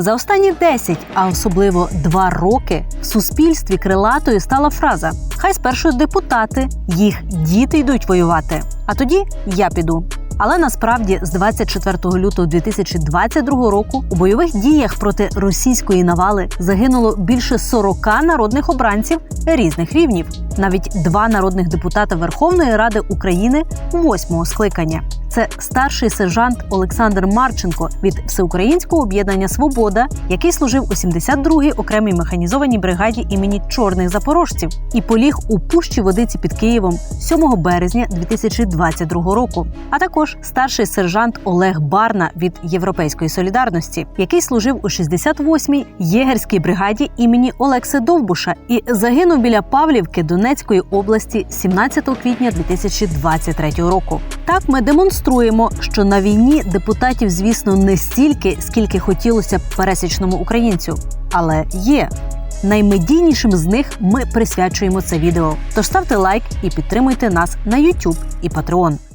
За останні 10, а особливо 2 роки в суспільстві крилатою стала фраза: Хай спершу депутати, їх діти йдуть воювати. А тоді я піду. Але насправді з 24 лютого 2022 року у бойових діях проти російської навали загинуло більше 40 народних обранців різних рівнів, навіть два народних депутата Верховної Ради України восьмого скликання. Це старший сержант Олександр Марченко від Всеукраїнського об'єднання Свобода, який служив у 72-й окремій механізованій бригаді імені чорних запорожців і поліг у пущі водиці під Києвом 7 березня 2022 року. А також старший сержант Олег Барна від Європейської солідарності, який служив у 68-й єгерській бригаді імені Олекси Довбуша і загинув біля Павлівки Донецької області 17 квітня 2023 року. Так ми демонструємо, що на війні депутатів, звісно, не стільки, скільки хотілося б пересічному українцю, але є. Наймедійнішим з них ми присвячуємо це відео. Тож ставте лайк і підтримуйте нас на YouTube і Patreon.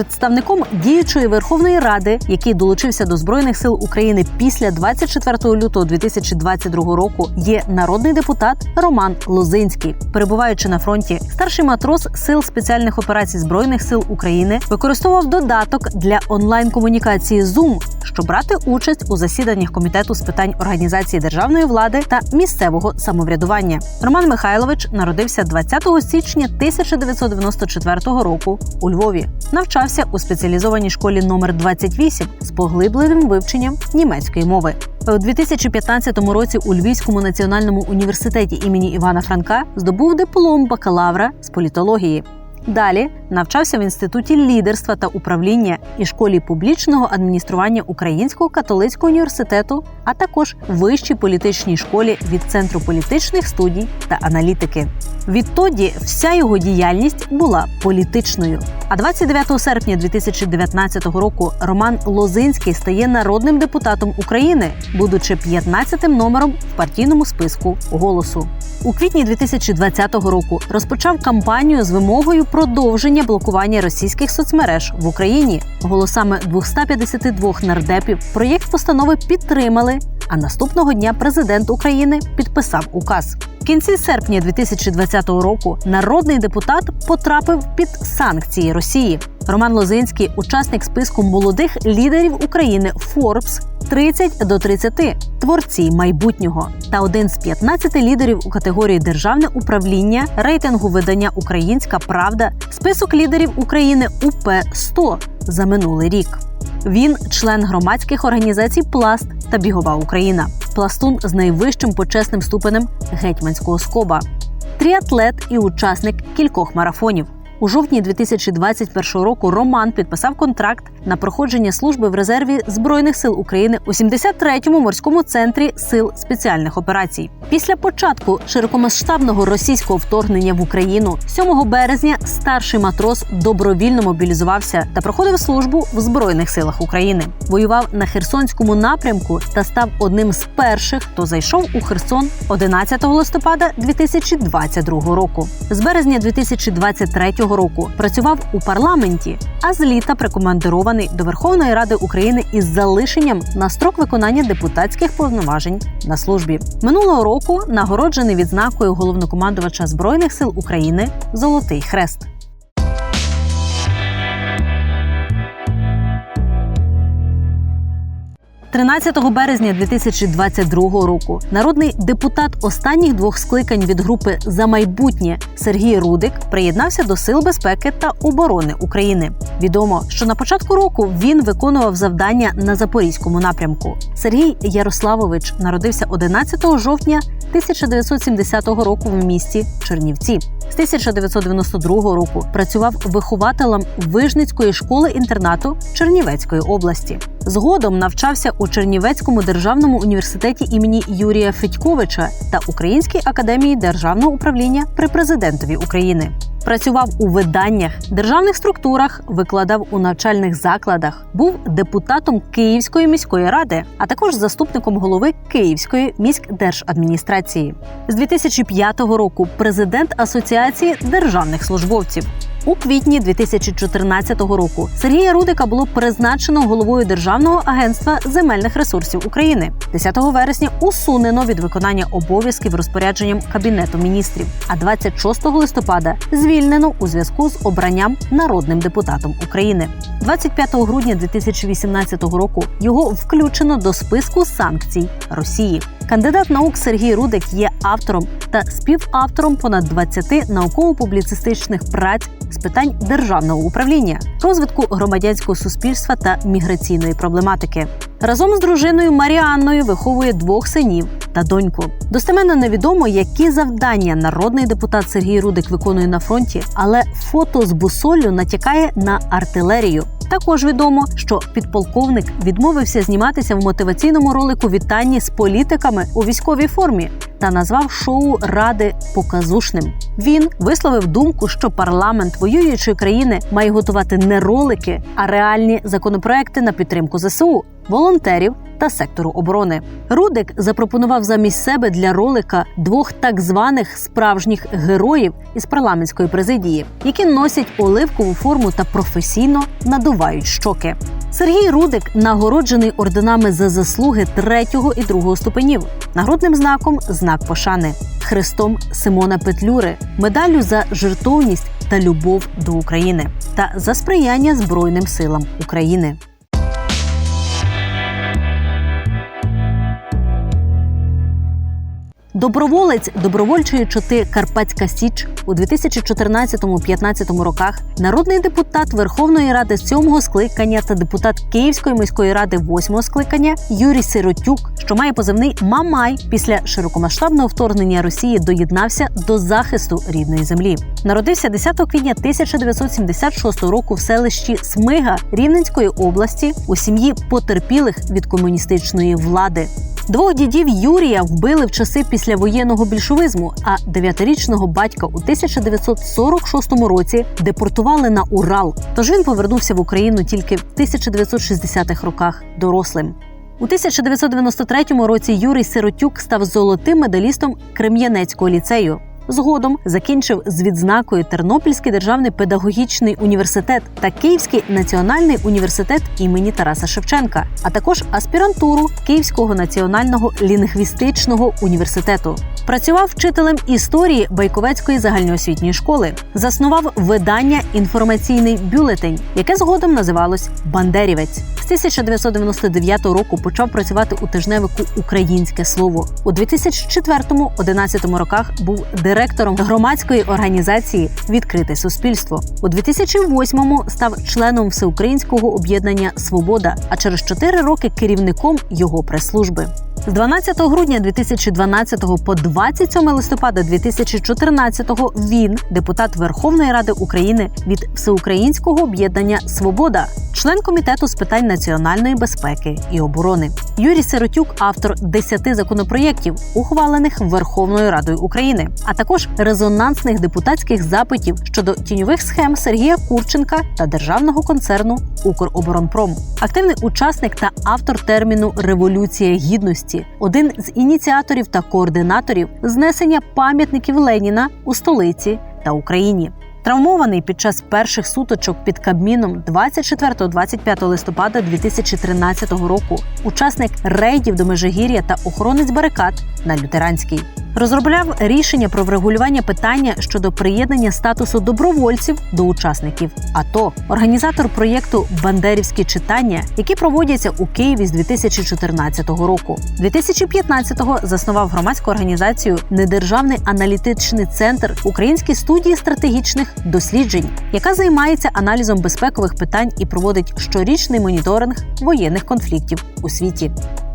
Представником діючої Верховної Ради, який долучився до збройних сил України після 24 лютого 2022 року, є народний депутат Роман Лозинський. Перебуваючи на фронті, старший матрос сил спеціальних операцій збройних сил України використовував додаток для онлайн-комунікації Zoom, щоб брати участь у засіданнях комітету з питань організації державної влади та місцевого самоврядування. Роман Михайлович народився 20 січня 1994 року у Львові. Навчався у спеціалізованій школі номер 28 з поглибленим вивченням німецької мови. У 2015 році у Львівському національному університеті імені Івана Франка здобув диплом бакалавра з політології. Далі навчався в інституті лідерства та управління і школі публічного адміністрування Українського католицького університету, а також вищій політичній школі від центру політичних студій та аналітики. Відтоді вся його діяльність була політичною. А 29 серпня 2019 року Роман Лозинський стає народним депутатом України, будучи 15-тим номером в партійному списку голосу. У квітні 2020 року розпочав кампанію з вимогою продовження блокування російських соцмереж в Україні. Голосами 252 нардепів проєкт постанови підтримали. А наступного дня президент України підписав указ. Кінці серпня 2020 року народний депутат потрапив під санкції Росії. Роман Лозинський, учасник списку молодих лідерів України Forbes 30 до 30, творці майбутнього та один з 15 лідерів у категорії державне управління рейтингу видання Українська Правда, список лідерів України УП 100 за минулий рік. Він член громадських організацій Пласт та Бігова Україна, пластун з найвищим почесним ступенем гетьманського скоба, тріатлет і учасник кількох марафонів. У жовтні 2021 року Роман підписав контракт на проходження служби в резерві збройних сил України у 73-му морському центрі сил спеціальних операцій. Після початку широкомасштабного російського вторгнення в Україну 7 березня старший матрос добровільно мобілізувався та проходив службу в збройних силах України. Воював на Херсонському напрямку та став одним з перших, хто зайшов у Херсон 11 листопада 2022 року. З березня 2023 року працював у парламенті, а з літа прикомандирований до Верховної Ради України із залишенням на строк виконання депутатських повноважень на службі. Минулого року нагороджений відзнакою головнокомандувача збройних сил України Золотий Хрест. – 13 березня 2022 року народний депутат останніх двох скликань від групи за майбутнє Сергій Рудик приєднався до Сил безпеки та оборони України. Відомо, що на початку року він виконував завдання на запорізькому напрямку. Сергій Ярославович народився 11 жовтня 1970 року в місті Чернівці. З 1992 року працював вихователем Вижницької школи інтернату Чернівецької області. Згодом навчався у Чернівецькому державному університеті імені Юрія Федьковича та Українській академії державного управління при президентові України. Працював у виданнях, державних структурах, викладав у навчальних закладах, був депутатом Київської міської ради, а також заступником голови Київської міськдержадміністрації. З 2005 року президент Асоціації державних службовців. У квітні 2014 року Сергія Рудика було призначено головою Державного агентства земельних ресурсів України. 10 вересня усунено від виконання обов'язків розпорядженням кабінету міністрів. А 26 листопада звільнено у зв'язку з обранням народним депутатом України. 25 грудня 2018 року його включено до списку санкцій Росії. Кандидат наук Сергій Рудик є автором та співавтором понад 20 науково-публіцистичних праць з питань державного управління, розвитку громадянського суспільства та міграційної проблематики. Разом з дружиною Маріанною виховує двох синів та доньку. Достеменно невідомо, які завдання народний депутат Сергій Рудик виконує на фронті, але фото з бусоллю натякає на артилерію. Також відомо, що підполковник відмовився зніматися в мотиваційному ролику вітанні з політиками у військовій формі та назвав шоу Ради показушним. Він висловив думку, що парламент воюючої країни має готувати не ролики, а реальні законопроекти на підтримку ЗСУ, волонтерів та сектору оборони. Рудик запропонував замість себе для ролика двох так званих справжніх героїв із парламентської президії, які носять оливкову форму та професійно надувають щоки. Сергій Рудик нагороджений орденами за заслуги третього і другого ступенів, нагрудним знаком знак пошани, хрестом Симона Петлюри, медаллю за жертовність та любов до України та за сприяння Збройним силам України. Доброволець добровольчої чоти Карпатська Січ у 2014-15 роках, народний депутат Верховної Ради сьомого скликання та депутат Київської міської ради восьмого скликання Юрій Сиротюк, що має позивний Мамай, після широкомасштабного вторгнення Росії доєднався до захисту рідної землі. Народився 10 квітня 1976 року в селищі Смига Рівненської області у сім'ї потерпілих від комуністичної влади. Двох дідів Юрія вбили в часи післявоєнного більшовизму, а дев'ятирічного батька у 1946 році депортували на Урал. Тож він повернувся в Україну тільки в 1960-х роках дорослим. У 1993 році Юрій Сиротюк став золотим медалістом Крем'янецького ліцею. Згодом закінчив з відзнакою Тернопільський державний педагогічний університет та Київський національний університет імені Тараса Шевченка, а також аспірантуру Київського національного лінгвістичного університету. Працював вчителем історії Байковецької загальноосвітньої школи, заснував видання Інформаційний бюлетень, яке згодом називалось Бандерівець. З 1999 року почав працювати у тижневику Українське слово у 2004-2011 роках. Був директором громадської організації Відкрите суспільство. У 2008-му став членом всеукраїнського об'єднання Свобода, а через 4 роки керівником його прес-служби. З 12 грудня 2012 по 27 листопада 2014 він депутат Верховної Ради України від Всеукраїнського об'єднання Свобода, член комітету з питань національної безпеки і оборони. Юрій Сиротюк, автор 10 законопроєктів, ухвалених Верховною Радою України, а також резонансних депутатських запитів щодо тіньових схем Сергія Курченка та державного концерну Укроборонпром. Активний учасник та автор терміну Революція гідності, один з ініціаторів та координаторів знесення пам'ятників Леніна у столиці та Україні. Травмований під час перших суточок під Кабміном 24-25 листопада 2013 року, учасник рейдів до Межигір'я та охоронець барикад на лютеранській. Розробляв рішення про врегулювання питання щодо приєднання статусу добровольців до учасників АТО, організатор проєкту Бандерівські читання, які проводяться у Києві з 2014 року. 2015-го заснував громадську організацію Недержавний аналітичний центр Українські студії стратегічних досліджень, яка займається аналізом безпекових питань і проводить щорічний моніторинг воєнних конфліктів у світі.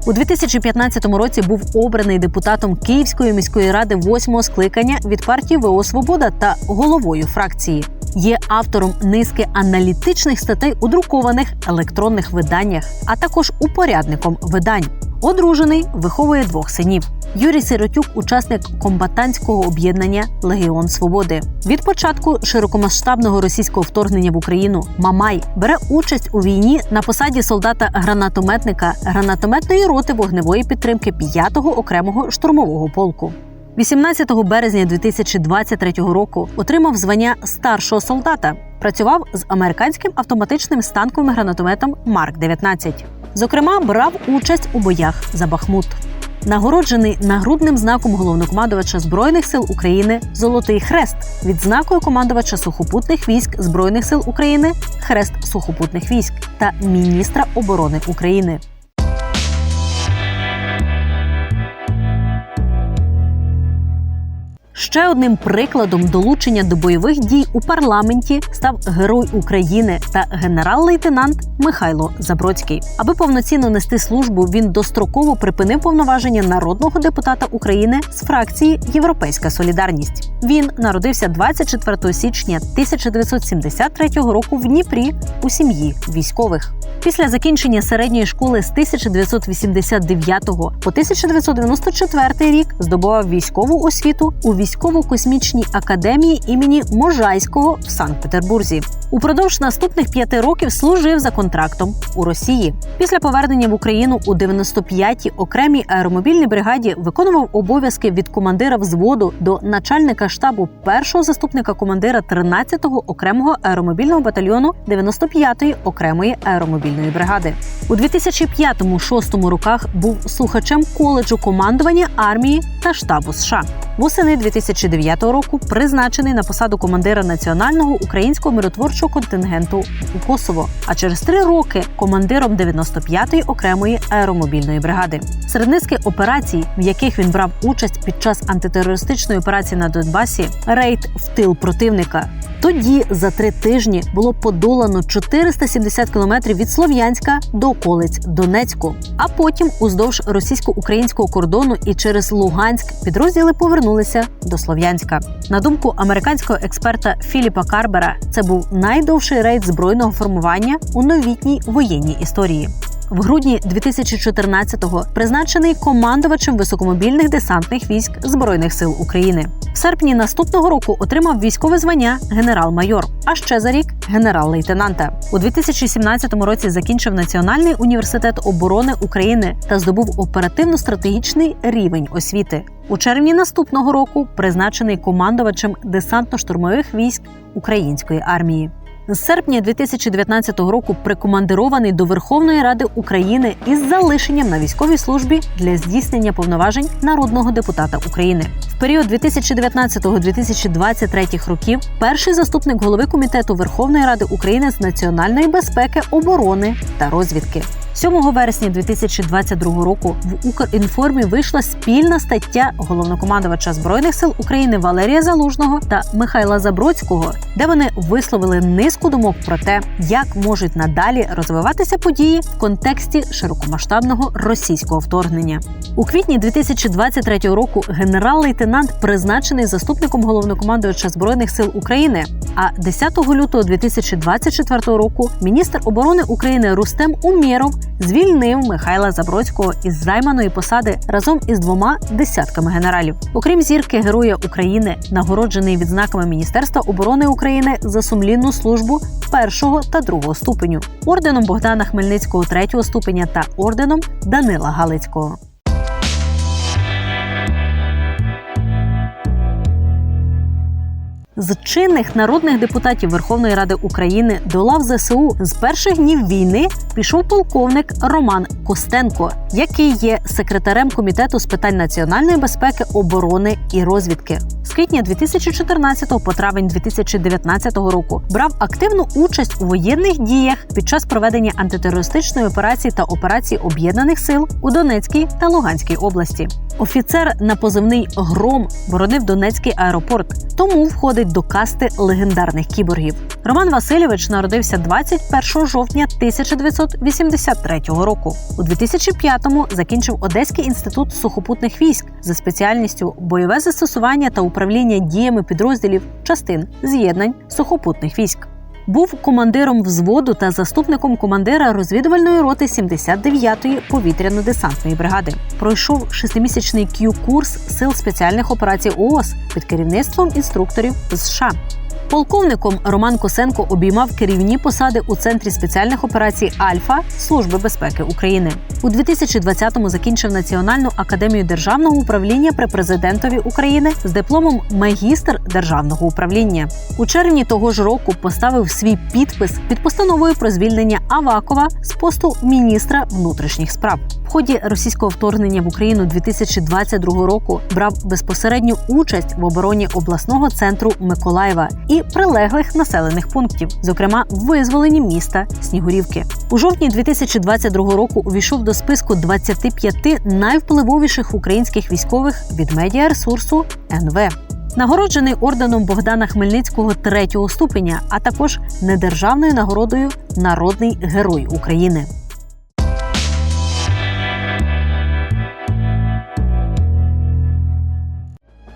У 2015 році був обраний депутатом Київської міської ради восьмого скликання від партії ВО Свобода та головою фракції. Є автором низки аналітичних статей у друкованих електронних виданнях, а також упорядником видань. Одружений виховує двох синів. Юрій Сиротюк, учасник комбатантського об'єднання Легіон Свободи. Від початку широкомасштабного російського вторгнення в Україну Мамай бере участь у війні на посаді солдата-гранатометника гранатометної роти вогневої підтримки 5-го окремого штурмового полку. 18 березня 2023 року отримав звання старшого солдата. Працював з американським автоматичним станковим гранатометом Марк 19 Зокрема, брав участь у боях за Бахмут. Нагороджений нагрудним знаком головнокомандувача збройних сил України Золотий Хрест, відзнакою командувача сухопутних військ збройних сил України Хрест сухопутних військ та міністра оборони України. Ще одним прикладом долучення до бойових дій у парламенті став герой України та генерал-лейтенант Михайло Забродський. Аби повноцінно нести службу, він достроково припинив повноваження народного депутата України з фракції Європейська Солідарність. Він народився 24 січня 1973 року в Дніпрі у сім'ї військових. Після закінчення середньої школи з 1989 по 1994 рік здобував військову освіту у військово-космічній академії імені Можайського в Санкт-Петербурзі. Упродовж наступних п'яти років служив за контрактом у Росії. Після повернення в Україну у 95-й окремій аеромобільній бригаді виконував обов'язки від командира взводу до начальника штабу першого заступника командира 13-го окремого аеромобільного батальйону 95-ї окремої аеромобільної бригади. У 2005-2006 роках був слухачем коледжу командування армії та штабу США. Восени 2009 року призначений на посаду командира національного українського миротворчого контингенту у Косово. А через три роки командиром 95-ї окремої аеромобільної бригади. Серед низки операцій, в яких він брав участь під час антитерористичної операції на Донбасі, рейд в тил противника. Тоді за три тижні було подолано 470 кілометрів від Слов'янська до околиць Донецьку. А потім, уздовж російсько-українського кордону і через Луганськ, підрозділи повернулися до Слов'янська. На думку американського експерта Філіпа Карбера, це був найдовший рейд збройного формування у новітній воєнній історії. В грудні 2014-го призначений командувачем високомобільних десантних військ Збройних сил України. В серпні наступного року отримав військове звання генерал-майор, а ще за рік генерал-лейтенанта. У 2017 році закінчив Національний університет оборони України та здобув оперативно-стратегічний рівень освіти. У червні наступного року призначений командувачем десантно-штурмових військ української армії. З серпня 2019 року прикомандирований до Верховної Ради України із залишенням на військовій службі для здійснення повноважень народного депутата України. В період 2019-2023 років перший заступник голови комітету Верховної Ради України з національної безпеки, оборони та розвідки. 7 вересня 2022 року в Укрінформі вийшла спільна стаття головнокомандувача збройних сил України Валерія Залужного та Михайла Забродського, де вони висловили низку думок про те, як можуть надалі розвиватися події в контексті широкомасштабного російського вторгнення. У квітні 2023 року генерал-лейтенант призначений заступником головнокомандувача збройних сил України. А 10 лютого 2024 року міністр оборони України Рустем Умєров звільнив Михайла Забродського із займаної посади разом із двома десятками генералів. Окрім зірки Героя України, нагороджений відзнаками Міністерства оборони України за сумлінну службу першого та другого ступеню, орденом Богдана Хмельницького третього ступеня та орденом Данила Галицького. З чинних народних депутатів Верховної Ради України до лав ЗСУ з перших днів війни пішов полковник Роман Костенко, який є секретарем комітету з питань національної безпеки, оборони і розвідки. З квітня 2014 по травень 2019 року брав активну участь у воєнних діях під час проведення антитерористичної операції та операції об'єднаних сил у Донецькій та Луганській області. Офіцер на позивний гром боронив Донецький аеропорт, тому входить до касти легендарних кіборгів. Роман Васильович народився 21 жовтня 1983 року. У 2005-му закінчив Одеський інститут сухопутних військ за спеціальністю бойове застосування та управління діями підрозділів частин з'єднань сухопутних військ. Був командиром взводу та заступником командира розвідувальної роти 79-ї повітряно-десантної бригади. Пройшов шестимісячний Q-курс сил спеціальних операцій ООС під керівництвом інструкторів США. Полковником Роман Косенко обіймав керівні посади у центрі спеціальних операцій Альфа Служби безпеки України. У 2020-му закінчив Національну академію державного управління при президентові України з дипломом магістр державного управління. У червні того ж року поставив свій підпис під постановою про звільнення Авакова з посту міністра внутрішніх справ. В ході російського вторгнення в Україну 2022 року брав безпосередню участь в обороні обласного центру Миколаєва і прилеглих населених пунктів, зокрема визволенні міста Снігурівки. У жовтні 2022 року увійшов до списку 25 найвпливовіших українських військових від медіаресурсу НВ. Нагороджений орденом Богдана Хмельницького третього ступеня, а також недержавною нагородою Народний герой України.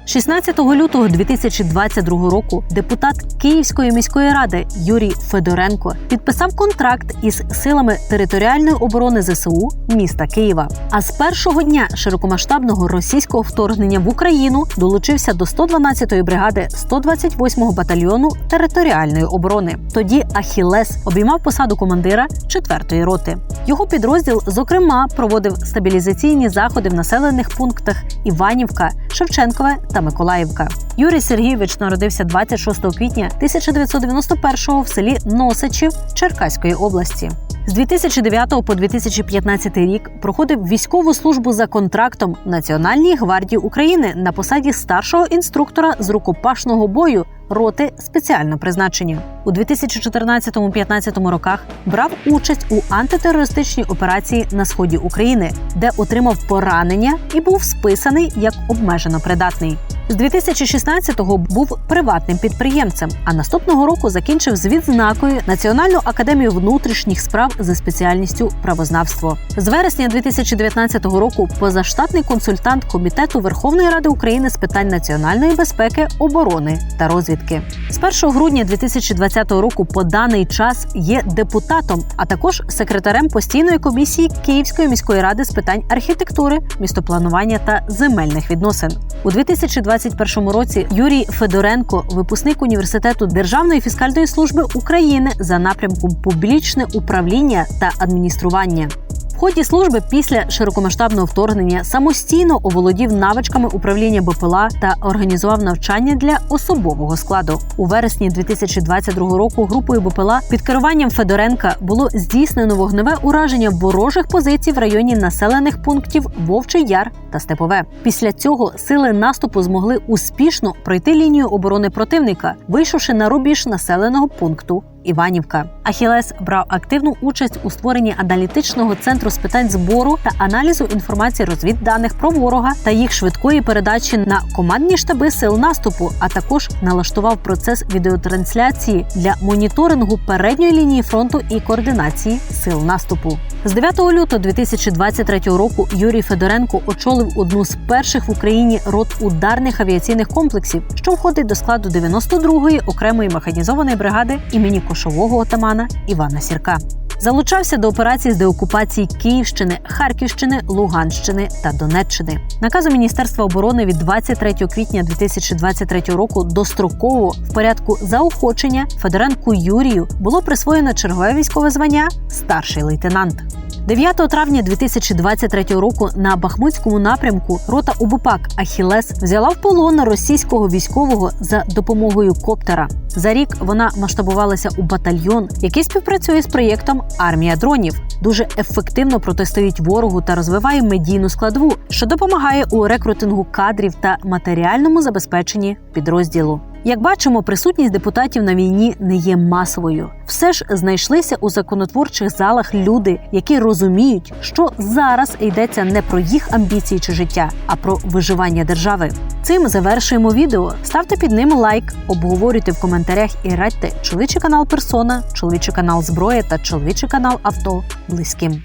16 лютого 2022 року депутат Київської міської ради Юрій Федоренко підписав контракт із силами територіальної оборони ЗСУ міста Києва. А з першого дня широкомасштабного російського вторгнення в Україну долучився до 112-ї бригади 128-го батальйону територіальної оборони. Тоді Ахілес обіймав посаду командира 4-ї роти. Його підрозділ, зокрема, проводив стабілізаційні заходи в населених пунктах Іванівка, Шевченкове та Миколаївка. Юрій Сергійович народився 26 квітня 1991-го в селі Носичів Черкаської області. З 2009 по 2015 рік проходив військову службу за контрактом Національній гвардії України на посаді старшого інструктора з рукопашного бою роти спеціального призначення. У 2014-15 роках брав участь у антитерористичній операції на сході України, де отримав поранення і був списаний як обмежено придатний. З 2016-го був приватним підприємцем, а наступного року закінчив з відзнакою Національну академію внутрішніх справ за спеціальністю правознавство. З вересня 2019 року позаштатний консультант комітету Верховної Ради України з питань національної безпеки, оборони та розвідки. З 1 грудня 2020 року по даний час є депутатом, а також секретарем постійної комісії Київської міської ради з питань архітектури, містопланування та земельних відносин. У 2021 році Юрій Федоренко, випускник університету Державної фіскальної служби України за напрямком публічне управління та адміністрування. Ході служби після широкомасштабного вторгнення самостійно оволодів навичками управління БПЛА та організував навчання для особового складу. У вересні 2022 року групою БПЛА під керуванням Федоренка було здійснено вогневе ураження ворожих позицій в районі населених пунктів Вовчий Яр та Степове. Після цього сили наступу змогли успішно пройти лінію оборони противника, вийшовши на рубіж населеного пункту Іванівка. Ахілес брав активну участь у створенні аналітичного центру з питань збору та аналізу інформації розвідданих про ворога та їх швидкої передачі на командні штаби сил наступу, а також налаштував процес відеотрансляції для моніторингу передньої лінії фронту і координації сил наступу. З 9 лютого 2023 року Юрій Федоренко очолив одну з перших в Україні рот ударних авіаційних комплексів, що входить до складу 92-ї окремої механізованої бригади імені кошового отамана Івана Сірка. Залучався до операцій з деокупації Київщини, Харківщини, Луганщини та Донеччини. Наказом Міністерства оборони від 23 квітня 2023 року достроково в порядку заохочення Федоренку Юрію було присвоєно чергове військове звання старший лейтенант. 9 травня 2023 року на Бахмутському напрямку рота УБПАК Ахілес взяла в полон російського військового за допомогою коптера. За рік вона масштабувалася у батальйон, який співпрацює з проєктом Армія дронів. Дуже ефективно протистоїть ворогу та розвиває медійну складову, що допомагає у рекрутингу кадрів та матеріальному забезпеченні підрозділу. Як бачимо, присутність депутатів на війні не є масовою. Все ж знайшлися у законотворчих залах люди, які розуміють, що зараз йдеться не про їх амбіції чи життя, а про виживання держави. Цим завершуємо відео. Ставте під ним лайк, обговорюйте в коментарях і радьте чоловічий канал Персона, чоловічий канал Зброя та чоловічий канал Авто близьким.